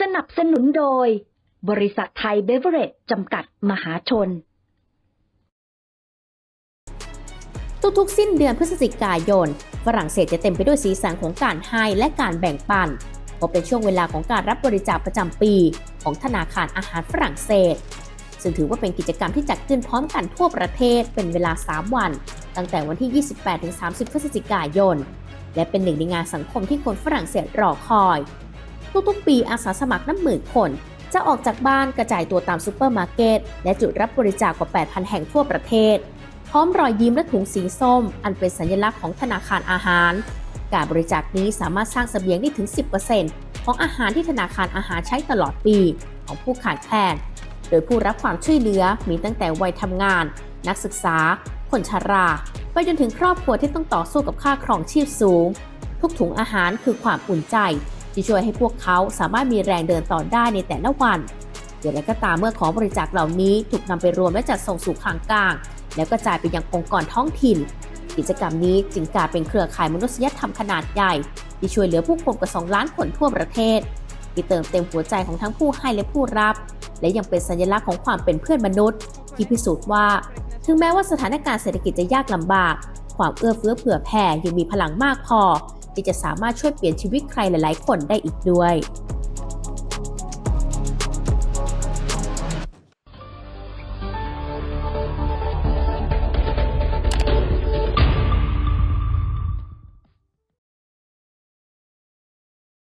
สนับสนุนโดย บริษัทไทยเบเวอเรจจำกัดมหาชน ทุกๆ สิ้นเดือนพฤศจิกายน ฝรั่งเศสจะเต็มไปด้วยสีสันของการให้และการแบ่งปันเพราะเป็นช่วงเวลาของการรับบริจาคประจำปี ของธนาคารอาหารฝรั่งเศส ซึ่งถือว่าเป็นกิจกรรมที่จัดขึ้นพร้อมกันทั่วประเทศเป็นเวลา 3 วัน ตั้งแต่วันที่ 28-30 พฤศจิกายน และเป็นหนึ่งในงานสังคมที่คนฝรั่งเศสรอคอย ทุกๆ ปีอาสาสมัครนับหมื่นคน จะออกจากบ้านกระจายตัวตามซูเปอร์มาร์เก็ต และจุดรับบริจาคกว่า 8,000 แห่งทั่วประเทศ พร้อมรอยยิ้มและถุงสีส้ม อันเป็นสัญลักษณ์ของธนาคารอาหาร การบริจาคนี้สามารถสร้างเสบียงได้ถึง 10%ของอาหารที่ธนาคารอาหารใช้ตลอดปี ของผู้ขาดแคลนโดยผู้รับความช่วยเหลือมีตั้งแต่วัยทำงาน นักศึกษา คนชรา ไปจนถึงครอบครัวที่ต้องต่อสู้กับค่าครองชีพสูง ทุกถุงอาหารคือความอุ่นใจ ที่ช่วยให้พวกเขาสามารถมีแรงเดินต่อได้ในแต่ละวัน อย่างไรก็ตามเมื่อของบริจาคเหล่านี้ถูกนำไปรวมและจัดส่งสู่คลังกลาง แล้วก็จ่ายไปยังองค์กรท้องถิ่น กิจกรรมนี้จึงกลายเป็นเครือข่ายมนุษยธรรมขนาดใหญ่ ที่ช่วยเหลือผู้คนกว่า 2 ล้านคนทั่วประเทศที่เติมเต็มหัวใจของทั้งผู้ให้และผู้รับ และยังเป็นสัญลักษณ์ของความเป็นเพื่อนมนุษย์ ที่พิสูจน์ว่า ถึงแม้ว่าสถานการณ์เศรษฐกิจจะยากลำบาก ความเอื้อเฟื้อเผื่อแผ่ยังมีพลังมากพอ ที่จะสามารถช่วยเปลี่ยนชีวิตใครหลาย ๆ คนได้อีกด้วย